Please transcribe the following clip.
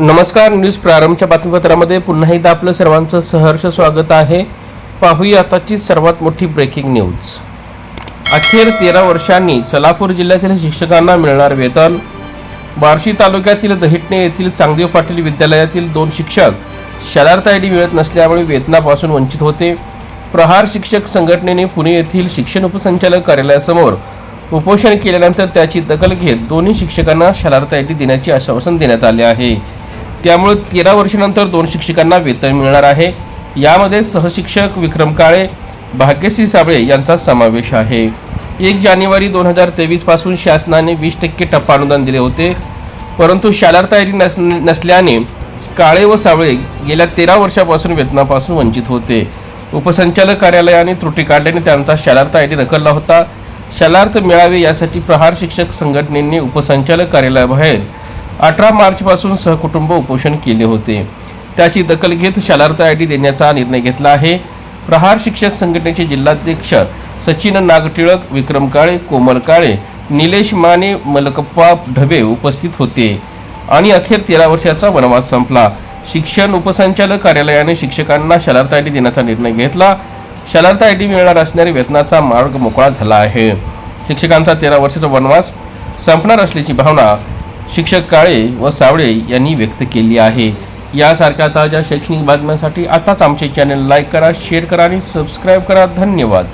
नमस्कार न्यूज प्रारंभच्या बातमीपत्रामध्ये पुन्हा एकदा आपलं सर्वांचं सहर्ष स्वागत आहे. पाहूया आताची सर्वात मोठी ब्रेकिंग न्यूज अखेर तेरा वर्षांनी सलापूर जिल्ह्यातील शिक्षकांना मिळणार वेतन. बार्शी तालुक्यातील दहिटणे येथील चांगदेव पाटील विद्यालयातील दोन शिक्षक शरारत आय डी मिळत नसल्यामुळे वेतनापासून वंचित होते. प्रहार शिक्षक संघटनेने पुणे येथील शिक्षण उपसंचालक कार्यालयासमोर उपोषण केल्यानंतर त्याची दखल घेत दोन्ही शिक्षकांना शरारत आय डी देण्याचे आश्वासन देण्यात आले आहे. त्यामुळे तेरा वर्षानंतर दोन शिक्षकांना वेतन मिळणार आहे. यामध्ये सहशिक्षक विक्रम काळे भाग्यश्री साबळे यांचा समावेश आहे. एक जानेवारी दोन हजार तेवीसपासून शासनाने वीस टक्के टप्पा अनुदान दिले होते. परंतु शालार्थ तयारी नस नसल्याने काळे व सावळे गेल्या तेरा वर्षापासून वेतनापासून वंचित होते. उपसंचालक कार्यालयाने त्रुटी काढल्याने त्यांचा शालार्थ आय डी रखडला होता. शालार्थ मिळावे यासाठी प्रहार शिक्षक संघटनेने उपसंचालक कार्यालयाबाहेर अठरा मार्चपासून सहकुटुंब उपोषण केले होते. त्याची दखल घेत शालार्थ आय डी देण्याचा निर्णय घेतला आहे. प्रहार शिक्षक संघटनेचे जिल्हाध्यक्ष सचिन नागटिळक विक्रम काळे कोमल काळे निलेश माने मलकप्पा ढबे उपस्थित होते. आणि अखेर तेरा वर्षाचा वनवास संपला. शिक्षण उपसंचालक कार्यालयाने शिक्षकांना शालार्थ आय डी देण्याचा निर्णय घेतला. शालार्थ आय डी मिळणार असणाऱ्या वेतनाचा मार्ग मोकळा झाला आहे. शिक्षकांचा तेरा वर्षाचा वनवास संपणार असल्याची भावना शिक्षक काळे व सावळे यांनी व्यक्त केली आहे. यासारख्या ताज्या शैक्षणिक बातम्यांसाठी आताच आमचे चॅनल लाईक करा शेअर करा आणि सबस्क्राईब करा. धन्यवाद.